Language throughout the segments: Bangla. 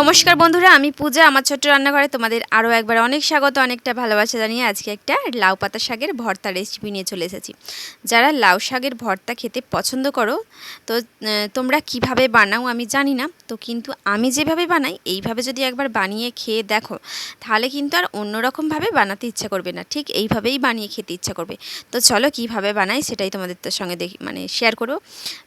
নমস্কার বন্ধুরা, আমি পূজা, আমার ছোট্ট রান্নাঘরে তোমাদের আরও একবার অনেক স্বাগত, অনেকটা ভালোবাসা জানিয়ে আজকে একটা লাউ পাতা শাকের ভর্তা রেসিপি নিয়ে চলে এসেছি। যারা লাউ শাকের ভর্তা খেতে পছন্দ করো, তো তোমরা কীভাবে বানাও আমি জানি না, তো কিন্তু আমি যেভাবে বানাই, এইভাবে যদি একবার বানিয়ে খেয়ে দেখো, তাহলে কিন্তু আর অন্যরকমভাবে বানাতে ইচ্ছা করবে না, ঠিক এইভাবেই বানিয়ে খেতে ইচ্ছা করবে। তো চলো কীভাবে বানাই সেটাই তোমাদের সঙ্গে দেখি মানে শেয়ার করব।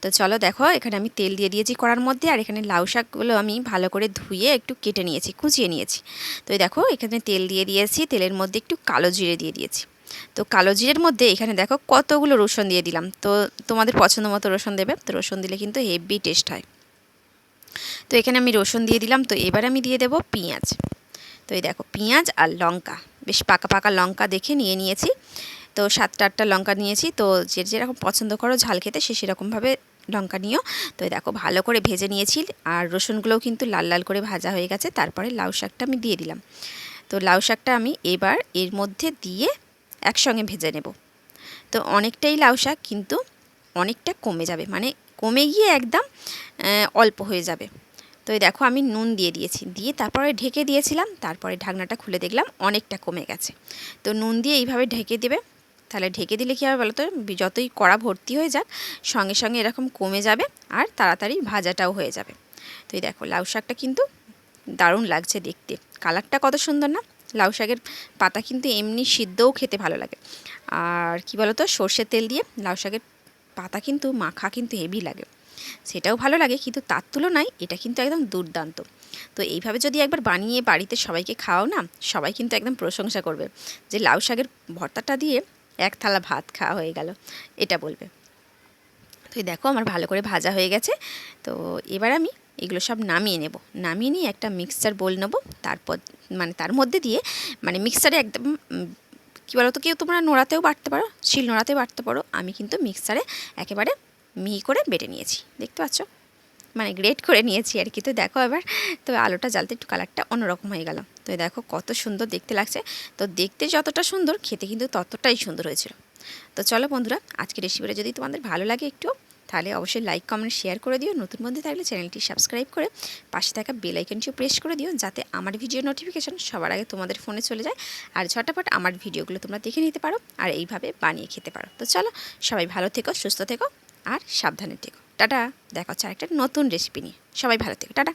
তো চলো দেখো, এখানে আমি তেল দিয়ে দিয়েছি কড়ার মধ্যে, আর এখানে লাউ শাকগুলো আমি ভালো করে ধুয়ে একটু কেটে নিয়েছি, কুচিয়ে নিয়েছি। তো দেখো, এখানে তেল দিয়ে দিয়েছি, তেলের মধ্যে একটু কালো জিরে দিয়ে দিয়েছি। তো কালো জিরের মধ্যে এখানে দেখো কতগুলো রসুন দিয়ে দিলাম। তো তোমাদের পছন্দ মতো রসুন দেবে, তো রসুন দিলে কিন্তু হেভি টেস্ট হয়। তো এখানে আমি রসুন দিয়ে দিলাম, তো এবার আমি দিয়ে দেবো পেঁয়াজ। তো এই দেখো, পেঁয়াজ আর লঙ্কা, বেশ পাকা পাকা লঙ্কা দেখে নিয়ে নিয়েছি। তো সাতটা আটটা লঙ্কা নিয়েছি, তো যে যেরকম পছন্দ করো ঝাল খেতে, সে সেরকমভাবে লঙ্কা নিও। তো দেখো ভালো করে ভেজে নিয়েছি আর রসুনগুলোও কিন্তু লাল লাল করে ভাজা হয়ে গেছে, তারপরে লাউ শাকটা আমি দিয়ে দিলাম। তো লাউ শাকটা আমি এবার এর মধ্যে দিয়ে একসঙ্গে ভেজে নেব। তো অনেকটাই লাউ শাক কিন্তু অনেকটা কমে যাবে মানে কমে গিয়ে একদম অল্প হয়ে যাবে। তো এই দেখো আমি নুন দিয়ে দিয়েছি, দিয়ে তারপরে ঢেকে দিয়েছিলাম, তারপরে ঢাকনাটা খুলে দেখলাম অনেকটা কমে গেছে। তো নুন দিয়ে এইভাবে ঢেকে দেবে তাহলে ঢেকে দিলে কী হবে বলো তো যতই কড়া ভর্তি হয়ে যাক, সঙ্গে সঙ্গে এরকম কমে যাবে আর তাড়াতাড়ি ভাজাটাও হয়ে যাবে। তো এই দেখো, লাউ শাকটা কিন্তু দারুণ লাগছে দেখতে। কালারটা কত সুন্দর না? লাউ শাকের পাতা কিন্তু এমনি সিদ্ধও খেতে ভালো লাগে। আর কি বলো তো সর্ষের তেল দিয়ে লাউ শাকের পাতা কিন্তু মাখা কিন্তু হেভি লাগে। সেটাও ভালো লাগে, কিন্তু তার তুলনায় এটা কিন্তু একদম দুর্দান্ত। তো এইভাবে যদি একবার বানিয়ে বাড়িতে সবাইকে খাওয়াও না, সবাই কিন্তু একদম প্রশংসা করবে যে লাউ শাকের ভর্তাটা দিয়ে এক থালা ভাত খাওয়া হয়ে গেল। এটা বলবে। তো এই দেখো আমার ভালো করে ভাজা হয়ে গেছে। তো এবার আমি এগুলো সব নামিয়ে নেব। নামিয়ে নিয়ে একটা মিক্সচার বোল নেব। তারপর মানে তার মধ্যে দিয়ে মানে মিক্সচারে একদম কী বলো তো কেউ তোমরা নোড়াতেও বাটতে পারো শিল নোড়াতেও বাটতে পারো। আমি কিন্তু মিক্সচারে একেবারে মিহি করে বেটে নিয়েছি। দেখতে পাচ্ছ? মানে গ্রেট করে নিয়েছি আর কি। তো দেখো এবার, তো আলোটা জ্বালতে একটু কালারটা অন্যরকম হয়ে গেল। তো দেখো কত সুন্দর দেখতে লাগছে। তো দেখতে যতটা সুন্দর, খেতে কিন্তু ততটাই সুন্দর হয়েছিল। তো চলো বন্ধুরা, আজকের রেসিপিটা যদি তোমাদের ভালো লাগে একটু, তাহলে অবশ্যই লাইক কমেন্ট শেয়ার করে দিও। নতুন মধ্যে থাকলে চ্যানেলটি সাবস্ক্রাইব করে পাশে থাকা বেল আইকনটিও প্রেস করে দিও, যাতে আমার ভিডিও নোটিফিকেশান সবার আগে তোমাদের ফোনে চলে যায়। আর ঝটাপট আমার ভিডিওগুলো তোমরা দেখে নিতে পারো, আর এইভাবে বানিয়ে খেতে পারো। তো চলো, সবাই ভালো থেকো, সুস্থ থেকো, আর সাবধানে থেকো। টাটা দেখা হচ্ছে আরেকটা নতুন রেসিপি নিয়ে। সবাই ভালো থেকো টাটা।